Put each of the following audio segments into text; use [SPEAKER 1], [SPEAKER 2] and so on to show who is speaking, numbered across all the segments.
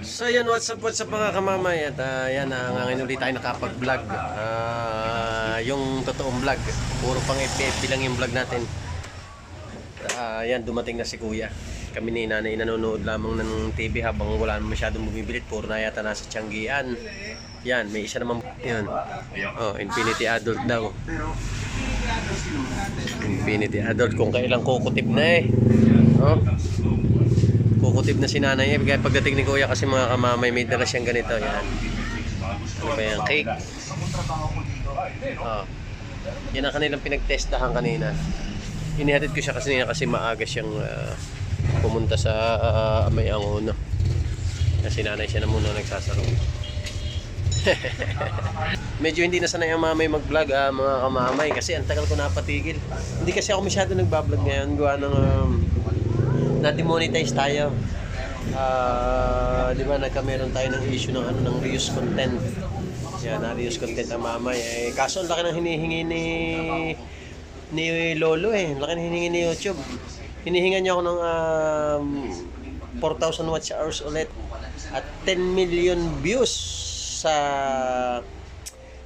[SPEAKER 1] So yun, what's up, what's up mga kamamay? At ah, yan, uh, ngayon ulit tayo nakapag-vlog. Ah, Yung totoong vlog Puro pang FFP lang yung vlog natin. Ah, Yan, dumating na si kuya. Kami ni nanay nanonood lamang ng TV Habang wala masyadong bumibilit. Puro na yata nasa Tianggian. Yan, may isa naman Yan, oh, Infinity Adult daw. Infinity Adult Kung kailang kukutib na eh. Oh kukutib na si nanay. Kaya pagdating ni kuya kasi mga kamamay, may dala siyang ganito. Yan. Ano ba yan? Cake. Oh. Yan ang kanilang pinagtestahan kanina. Inihatid ko siya kasi kasi maaga siyang ah, pumunta sa uh, may angono. Kasi nanay siya na muna nagsasaro. Medyo hindi na sanay ang mamay mag-vlog ah, mga kamamay kasi ang tagal ko napatigil. Hindi kasi ako masyado nagbablog ngayon. Gawa ng um, na-demonetize tayo. Ah, di ba nagkameron tayo ng issue ng ano ng reuse content. Yan, na reuse content ang mamay. Eh, kaso ang laki ng hinihingi ni ni Lolo eh. Laki ng hinihingi ni YouTube. Hinihingan niya ako ng um, 4,000 watch hours ulit at 10 million views sa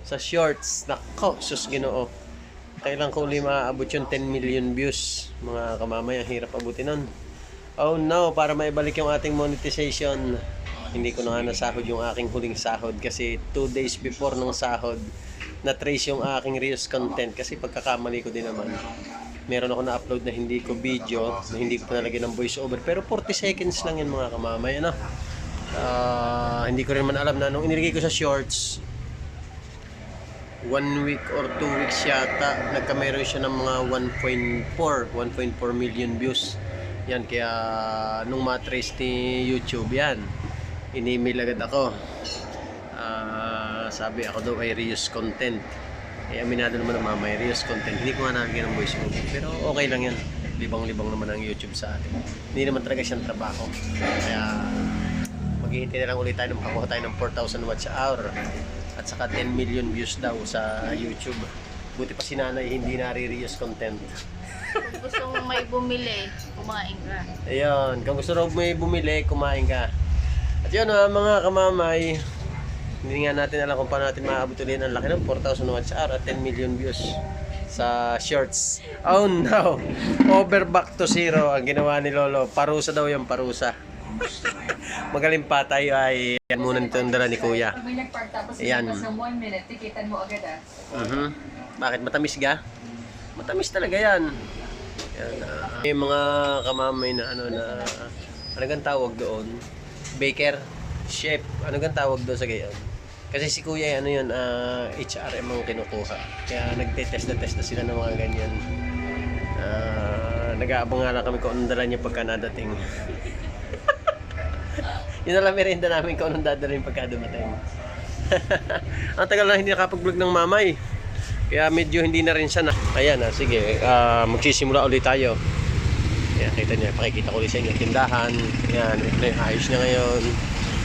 [SPEAKER 1] sa shorts. Nako, sus ginoo. Kailan ko uli maaabot yung 10 million views. Mga kamamay, ang hirap abutin nun. Oh no, para maibalik yung ating monetization. Hindi ko na nga nasahod yung aking huling sahod kasi 2 days before ng sahod, na-trace yung aking reels content kasi pagkakamali ko din naman. Meron ako na-upload na hindi ko video, na hindi ko pinalagyan ng voice over. Pero 40 seconds lang yun mga kamamay. Ano? Ah, hindi ko rin man alam na nung inilagay ko sa shorts, one week or two weeks yata, nagkameron siya ng mga 1.4, 1.4 million views. Yan, kaya nung matrace ni YouTube yan, in-email agad ako. Ah, sabi ako daw ay reuse content. Eh, aminado naman ng mama, ay reuse content. Hindi ko nga nalagyan ng voice over. Pero okay lang yan. Libang-libang naman ang YouTube sa atin. Hindi naman talaga siyang trabaho. Kaya, maghihintay na lang ulit tayo ng makakuha tayo ng 4,000 watch hour. At saka 10 million views daw sa YouTube. Buti pa si nanay hindi nare-reuse content.
[SPEAKER 2] Kung gusto mo may bumili, kumain ka.
[SPEAKER 1] Ayun, kung gusto raw may bumili, kumain ka. At yun ah, mga kamamay, hindi nga natin alam kung paano natin maabot ulit ang laki ng 4,000 watch hour at 10 million views sa shorts. Oh no! Over back to zero ang ginawa ni Lolo. Parusa daw yung parusa. Magaling pa tayo ay yan muna nito ang dala ni Kuya.
[SPEAKER 3] Pag may nag-park tapos
[SPEAKER 1] Ayan.
[SPEAKER 3] Ayan. ng one minute, tikitan mo agad ah.
[SPEAKER 1] Mhm. Bakit matamis ga? Matamis talaga yan. Yan. ah. May mga kamamay na ano na ano gang tawag doon? Baker, chef, ano gang tawag doon sa gayon? Kasi si Kuya ano yun, ah, HRM ang kinukuha. Kaya nagte-test na test na sila ng mga ganyan. Ah, nag-aabang nga lang kami kung anong dala niya pagka nadating. Yun na lang merienda namin kung anong dadalhin pagka dumating. ang tagal na hindi nakapag-vlog ng mamay. Kaya medyo hindi na rin siya na. Ayan na, sige. ah, magsisimula ulit tayo. Ayan, kita niya. Pakikita ko ulit sa inyo. Tindahan. Ayan, ito na yung ayos niya ngayon.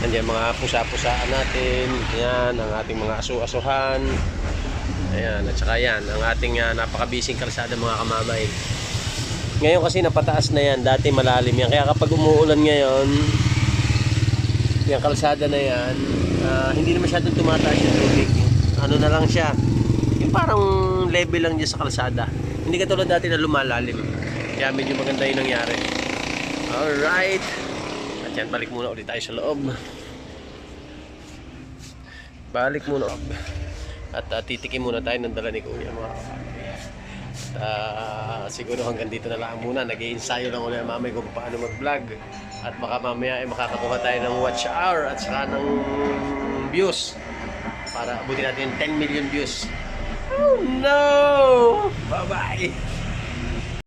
[SPEAKER 1] Nandiyan mga pusa-pusaan natin. Ayan, ang ating mga asu-asuhan. Ayan, at saka yan, ang ating uh, napakabising kalsada mga kamamay. Ngayon kasi napataas na yan, dati malalim yan. Kaya kapag umuulan ngayon, yung kalsada na yan, ah, hindi na masyadong tumataas yung tubig. Ano na lang siya, yung parang level lang niya sa kalsada. Hindi katulad dati na lumalalim. Kaya medyo maganda yung nangyari. Alright. At yan, balik muna ulit tayo sa loob. Balik muna. At uh, titikim muna tayo ng dala ni Kuya mga kapatid. At ah, siguro hanggang dito na lang muna. nag ensayo lang ulit mamay kung paano mag-vlog. At baka mamaya ay makakakuha tayo ng watch hour at saka ng views. Para abutin natin yung 10 million views. Oh no! Bye-bye!